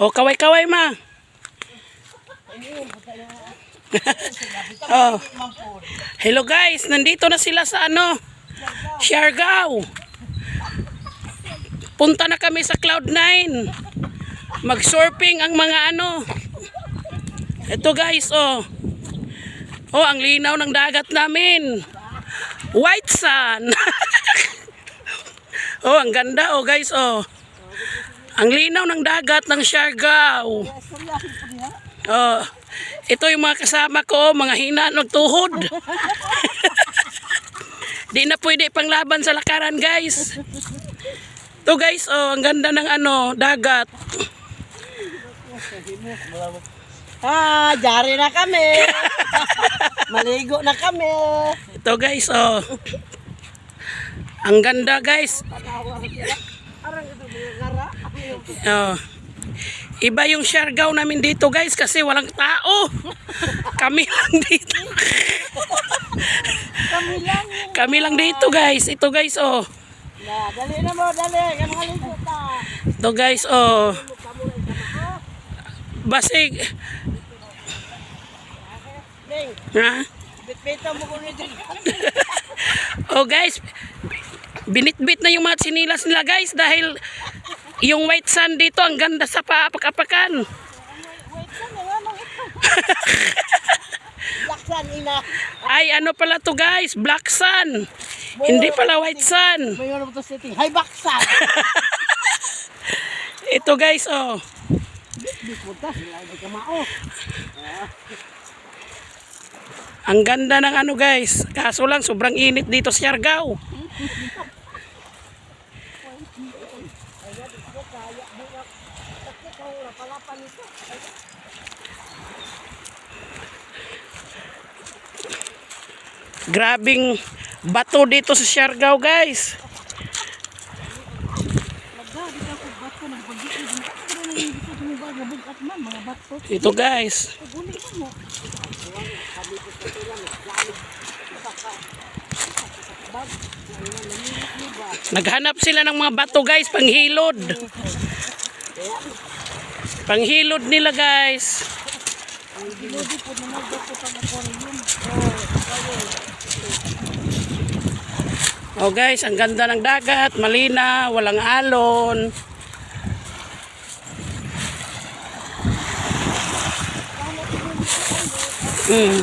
O, kaway-kaway ma. oh. Hello guys, nandito na sila sa ano? Siargao. Punta na kami sa Cloud9. Mag-surfing ang mga ano. Ito guys, oh. Oh, ang linaw ng dagat namin. White sun. oh, ang ganda oh guys, oh. Ang linaw ng dagat ng Siargao. Oh, ito yung mga kasama ko, mga hina ng tuhod. Di na pwede panglaban sa lakaran, guys. Ito guys, oh, ang ganda ng ano, dagat. Ah, jari na kami. Maligo na kami. Ito guys, oh. Ang ganda, guys. Oh. Iba yung Siargao namin dito, guys, kasi walang tao. Kami lang dito. Kami lang. Kami lang dito, guys. Ito, guys, oh. Dali na mo, dali. Ta. Ito, guys, oh. Basig. Ha? Oh guys, binitbit na yung mga sinilas nila guys dahil yung white sand dito ang ganda sa paapak-apakan. Ito? Laksan, ina. Ay ano pala to guys, black sun. Hindi pala white sun. May ano to setting. Hay, baksan. Ito guys, oh. Ang ganda ng ano guys. Kaso lang sobrang init dito sa Siargao. Grabing bato dito sa Siargao guys. Ito guys. Naghanap sila ng mga bato guys, panghilod. Panghilod nila guys. Oh guys, ang ganda ng dagat, malina, walang alon. Mm.